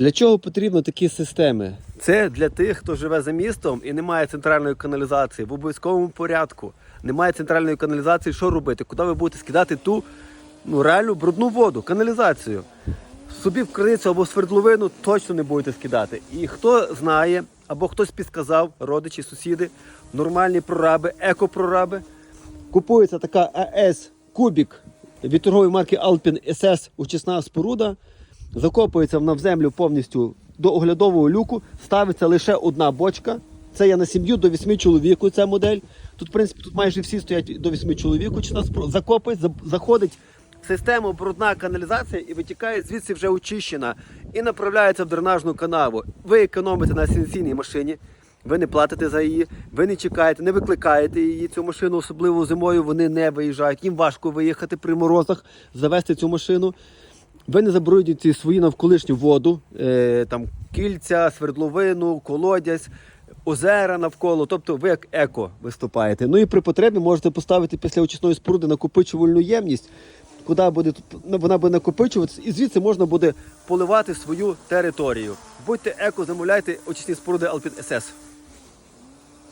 Для чого потрібні такі системи? Це для тих, хто живе за містом і не має центральної каналізації в обов'язковому порядку. Немає центральної каналізації, що робити? Куди ви будете скидати ту ну, реальну брудну воду, каналізацію? Собі в криницю або в свердловину точно не будете скидати. І хто знає, або хтось підказав, родичі, сусіди, нормальні прораби, екопрораби, Купується така АС Кубік від торгової марки Alpin SS очисна споруда. Закопується вона в землю повністю до оглядового люку. Ставиться лише одна бочка. Це є на сім'ю до 8 чоловік. Ця модель. Тут, в принципі, тут майже всі стоять до 8 чоловік. Очисна споруда. Закопується, за- заходить в систему брудна каналізація і витікає звідси вже очищена і направляється в дренажну канаву. Ви економите на сенсійній машині. Ви не платите за її, ви не чекаєте, не викликаєте її. Цю машину, особливо зимою, вони не виїжджають. Їм важко виїхати при морозах, завести цю машину. Ви не забруднюєте свою навколишню воду, е, там кільця, свердловину, колодязь, озера навколо. Тобто ви як еко виступаєте. Ну і при потребі можете поставити після очисної споруди накопичувальну ємність, куди буде ну, вона буде накопичуватися, і звідси можна буде поливати свою територію. Будьте еко, замовляйте очисні споруди Alpin SS.